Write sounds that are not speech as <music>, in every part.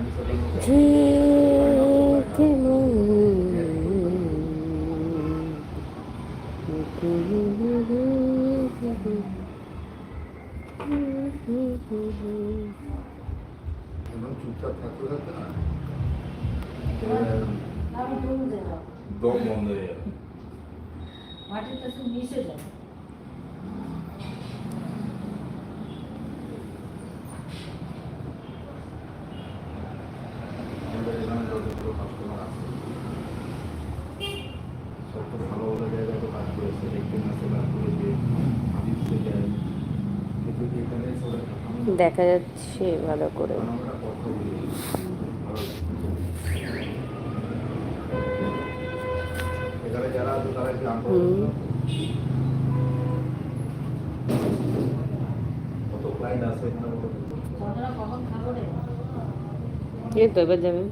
যে কেমন একদম চুপচাপ থাকতে থাকতে না আমি ডুবে যাব দম বন্ধ হয়ে যাবে মাটিতে শুধু মিশে যাবে আমাদের এখানে যতগুলো কাস্টমার আছে সব তো ভালো ভালো জায়গায় তো কাজ করেছে একদিন আছে কাজ করেছে আদিত্য যায় কিন্তু এখানে সবাই আমি- দেখা যাচ্ছে ভালো করে কারণ আমরা কথা বলি ভালো লাগে। এখানে যারা আছে তারা কি আগ্রহ হুম। কত ক্লায়েন্ট আছে এখানে বলো তো? ঘটনা যাচ্ছে ভালো করে। এই তো এবার যাবেন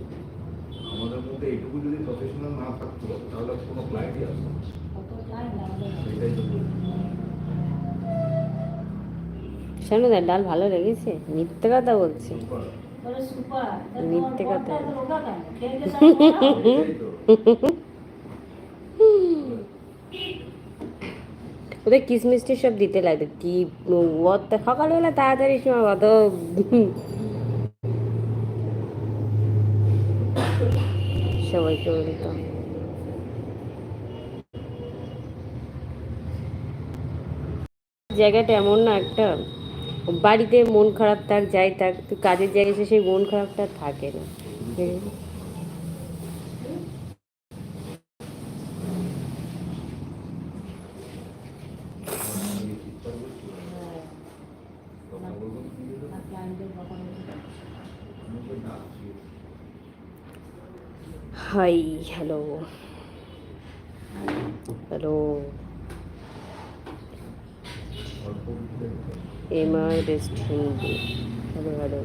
আমাদের মধ্যে এইটুকু যদি প্রফেশনাল না থাকতো তাহলে কোনো ক্লায়েন্টই আসতো না। কত টাইম আমাদের সেটাই তো বলছি। শানুদা ডাল ভালো লেগেছে মিথ্যে কথা বলছে। মিথ্যে কথা। ওদের কিসমিসটি সব দিতে লাগে কি ওর সকালবেলা তাড়াতাড়ি সময় অত সবাইকে বলতাম জায়গাটা এমন না একটা বাড়িতে মন খারাপ থাক, যাই থাক, তো কাজের জায়গায় সেই মন খারাপটা থাকে না হাই হ্যালো করছি। কথা বলব কি করে? ক্লায়েন্টের কথা বলে আমি তো ডাকছি। হাই হ্যালো হ্যালো অল্প বুঝলে M R best Hindi hello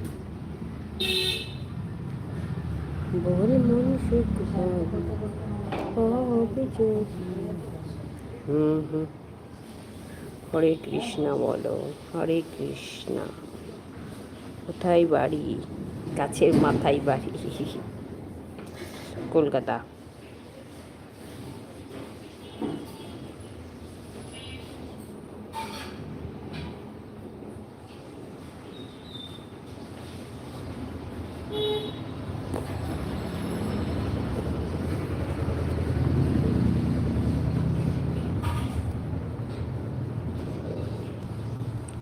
বল মন সুখ। হুম হুম। হরে কৃষ্ণা বলো, হরে কৃষ্ণা। কোথায় বাড়ি? গাছের মাথায় বাড়ি। কলকাতা।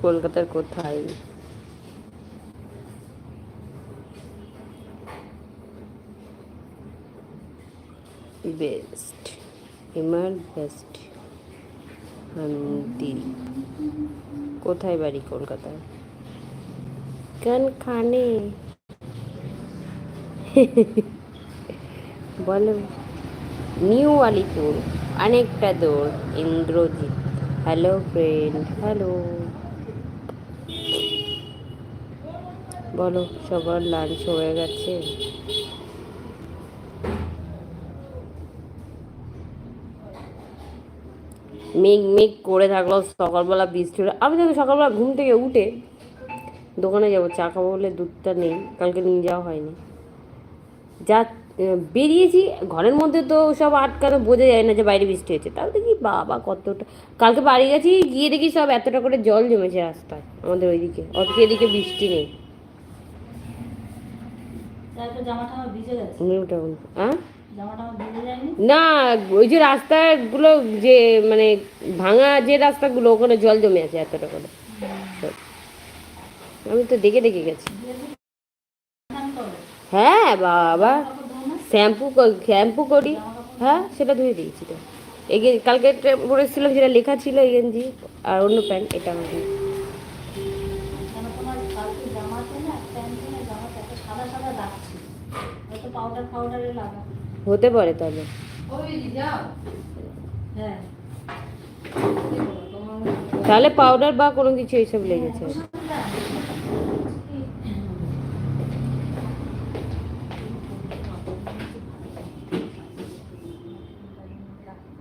কলকাতার কোথায় বেস্ট হিমার বেস্ট হান্দি কোথায় বাড়ি কলকাতায় কোনখানে বলো। নিউ আলিপুর, অনেকটা দূর, ইন্দ্রজিৎ। হ্যালো ফ্রেন্ড হ্যালো বলো, সবার লাঞ্চ হয়ে গেছে? মেঘ মেঘ করে থাকল সকালবেলা বৃষ্টি আমি তো সকালবেলা ঘুম থেকে উঠে দোকানে যাব, চা খাব বলে দুধটা নেই, কালকে নিয়ে যাওয়া হয়নি। যা বেরিয়েছি ঘরের মধ্যে তো সব আটকানো বোঝা যায় না যে বাইরে বৃষ্টি হয়েছে তাহলে দেখি বাবা কতটা কালকে বাড়ি গেছি গিয়ে দেখি সব এতটা করে জল জমেছে রাস্তায় আমাদের ওইদিকে অথচ এদিকে বৃষ্টি নেই। না ওই যে রাস্তাগুলো যে মানে ভাঙা যে রাস্তাগুলো ওখানে জল জমে আছে এতটা করে। আমি তো দেখে দেখে গেছি। হ্যাঁ বাবা। শ্যাম্পু শ্যাম্পু করি। হ্যাঁ সেটা ধুয়ে দিয়েছি তো। এই কালকে পরেছিলাম যেটা লেখা ছিল এই গেঞ্জি আর অন্য প্যান্ট এটা আমার লাগা। হতে পারে তাহলে। হ্যাঁ। তাহলে পাউডার বা কোনো কিছু এইসব লেগেছে।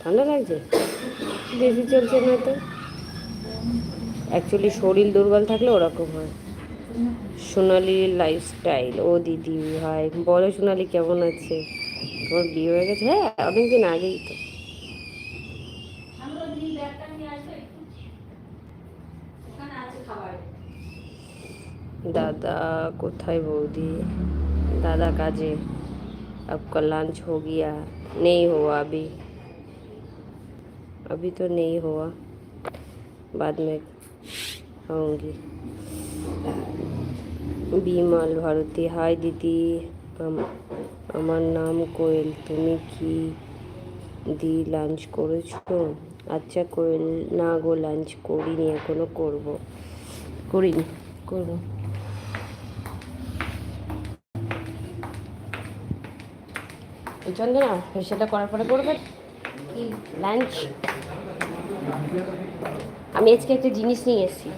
ঠান্ডা লাগছে? বেশি চলছে না তো। অ্যাকচুয়ালি শরীর দুর্বল থাকলে ওরকম হয়। সোনালি লাইফস্টাইল ও দিদি ভাই বলো সোনালি কেমন আছে? তোমার বিয়ে হয়ে গেছে? হ্যাঁ অনেকদিন আগেই তো। দাদা কোথায় বৌদি? দাদা কাজে। जी লাঞ্চ लंच গিয়া। নেই नहीं हुआ अभी तो नहीं हुआ बाद में खाऊंगी বিমল ভারতী হাই দিদি আম- আমার নাম কোয়েল তুমি কি দি লাঞ্চ করেছো আচ্ছা কোয়েল না গো লাঞ্চ করিনি এখনো করব করিনি করবো এই চন্দনা ফেসিয়ালটা করার পরে করবে কি লাঞ্চ আমি আজকে একটা জিনিস নিয়ে এসেছি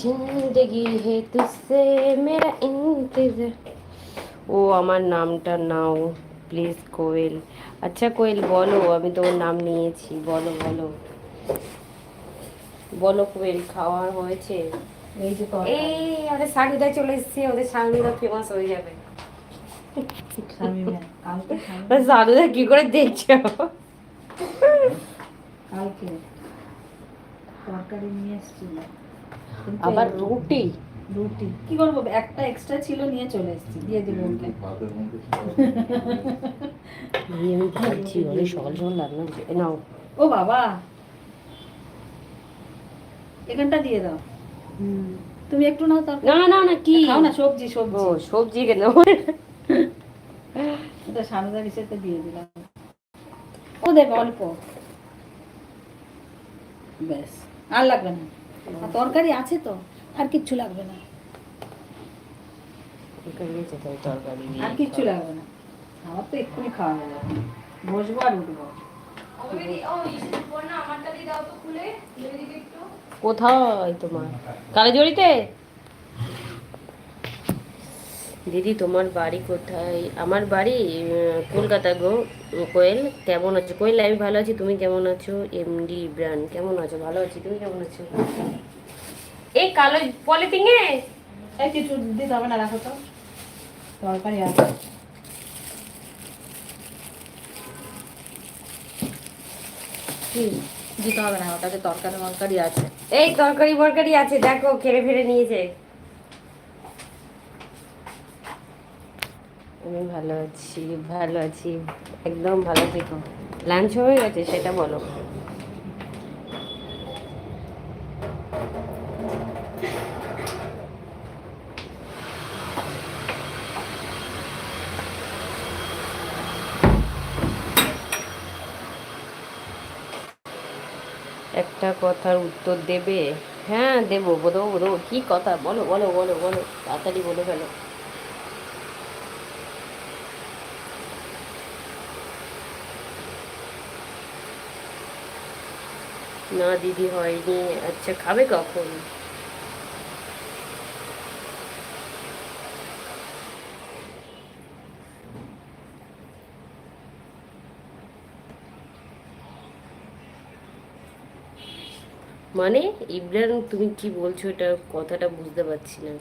জিন্দগি হে তুসে মেরা ও, আমার নামটা নাও, প্লিজ কোয়েল। আচ্ছা কোয়েল, বলো, আমি তোমার নাম নিয়েছি। বলো বলো। বলো কোয়েল, খাওয়া হয়েছে? এই যে এই ওদের সানুদা চলে এসছে ওদের সানুদা ফেমাস হয়ে যাবে। ওদের সানুদা কি করে দেখছ কালকে তরকারি নিয়ে এসেছিল আবার রুটি? রুটি। কি করব একটা এক্সট্রা ছিল নিয়ে চলে এসেছি। দিয়ে দিল ওকে। আমি ভাবছি অনেক সকাল সকাল এ নাও। ও বাবা। এখানটা দিয়ে দাও। তুমি একটু নাও তরকারি না না না কি? খাও না সবজি সবজি। ও সবজি কেন? এটা সানুদার সাথে দিয়ে দিলাম। ও দেবে অল্প। ব্যাস আর লাগবে না। আর তরকারি আছে তো আর কিচ্ছু লাগবে না। তরকারি আর কিচ্ছু লাগবে না। আমার তো এক্ষুনি খাওয়া যাবে। বসবো আর উঠবো। কোথায় তোমার? কালীজড়িতে দিদি তোমার বাড়ি কোথায়? আমার বাড়ি কলকাতা গো কোয়েল কেমন আছো? কোয়েল আমি ভালো আছি তুমি কেমন আছো? এমডি ব্র্যান্ড কেমন আছো? ভালো আছি তুমি কেমন আছো? এই কালো পলিথিনে? এই কিছু দিতে হবে না রাখো তো। তরকারি আছে। তরকারি আছে। এই তরকারি আছে, দেখো নিয়েছে। আমি ভালো আছি ভালো আছি, একদম ভালো থেকো। লাঞ্চ হয়ে গেছে, সেটা বলো। একটা কথার উত্তর দেবে? হ্যাঁ দেবো দেবো দেবো। কি কথা? বলো বলো বলো বলো। তাড়াতাড়ি বলে ফেলো। না, দিদি হয়নি। আচ্ছা খাবে কখন? মানে ইব্রান তুমি কি বলছো? এটা কথাটা বুঝতে পারছি না।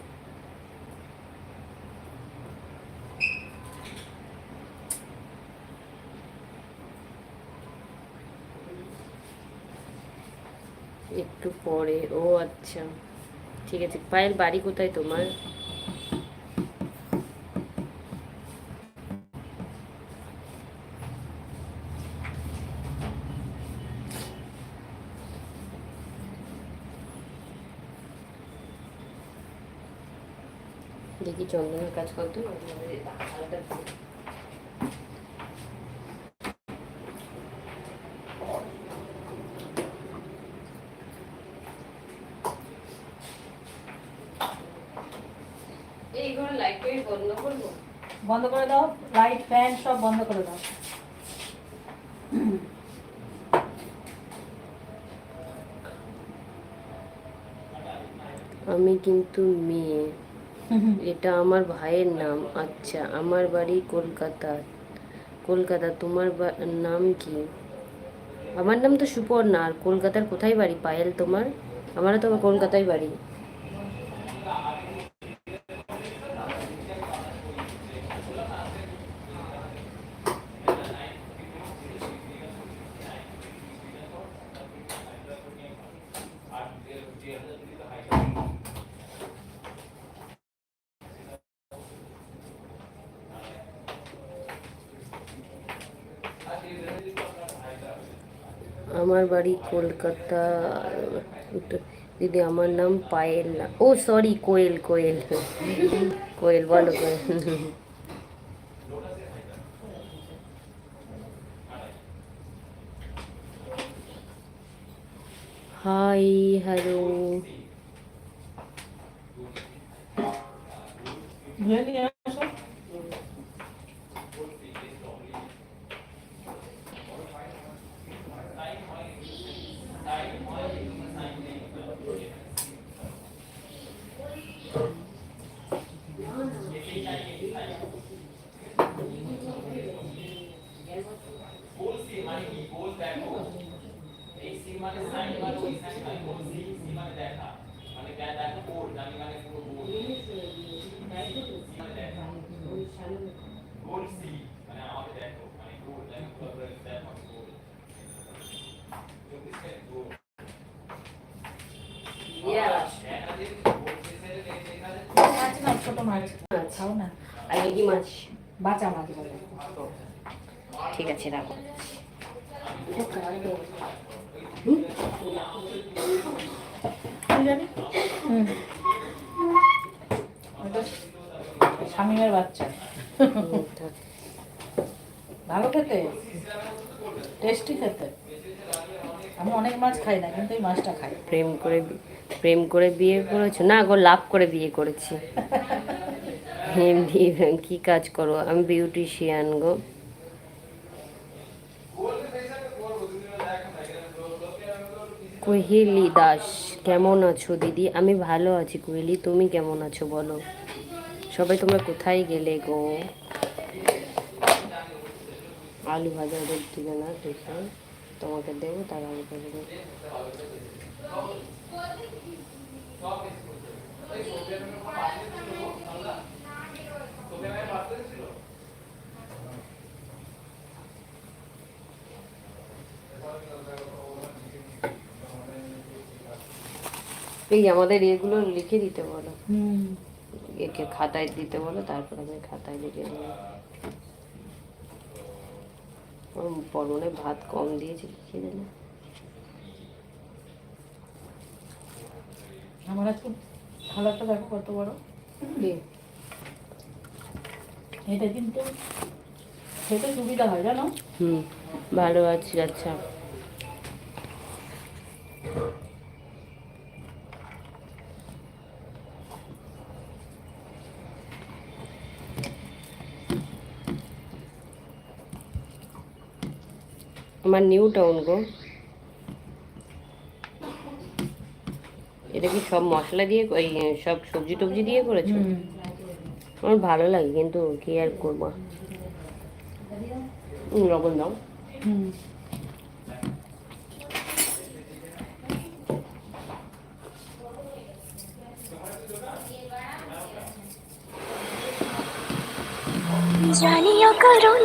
একটু পরে। ও আচ্ছা। ঠিক আছে। পায়ের বাড়ি কোথায় তোমার? চন্দনের কাজ করতো বন্ধ করে দাও সব বন্ধ করে দাও। আমি কিন্তু মেয়ে। এটা আমার ভাইয়ের নাম। আচ্ছা আমার বাড়ি কলকাতা। কলকাতা, তোমার নাম কি? আমার নাম তো সুপর্ণা, আর কলকাতার কোথায় বাড়ি? পায়েল তোমার? আমারও তো কলকাতায় বাড়ি। আমার বাড়ি কলকাতা দিদি আমার নাম পায়েল। না ও সরি কোয়েল কোয়েল। কোয়েল, বলো, কোয়েল। হাই হ্যালো ধুয়ে নিয়ে আসো মাছ না ছোট মাছ খাও না। আর কি মাছ? বাঁচা মাছ বলে। ঠিক আছে রাখো। শামিমের বাচ্চা। ভালো খেতে? টেস্টি খেতে? আমি অনেক মাছ খাই না কিন্তু এই মাছটা খাই। প্রেম করে প্রেম করে বিয়ে করেছ? না গো লাভ করে বিয়ে করেছি। <laughs> এমনি কি কাজ করো? আমি বিউটিশিয়ান গো। কোহেলি দাস, কেমন আছো দিদি? আমি ভালো আছি কোহেলি, তুমি কেমন আছো বলো? সবাই তোমরা কোথায় গেলে গো? আলু ভাজা ওদের না তোমাকে দেবো, তার আগে দেবো। এই আমাদের এগুলো লিখে দিতে বলো। হুম। একে খাতায় দিতে বলো তারপর আমি খাতায় লিখে দেবো। পরনে ভাত কম দিয়েছি লিখে জানি আমার আজকে খালাটা দেখো কত বড়? এটা কিন্তু খেতে সুবিধা হয় জানো? হুম। ভালো আছি আচ্ছা। আমার নিউ টাউন গো। এটা কি সব মশলা দিয়ে সব সবজি টবজি দিয়ে করেছ? আমার ভালো লাগে কিন্তু কি আর করব? লবণ দাও। জানিও করুণ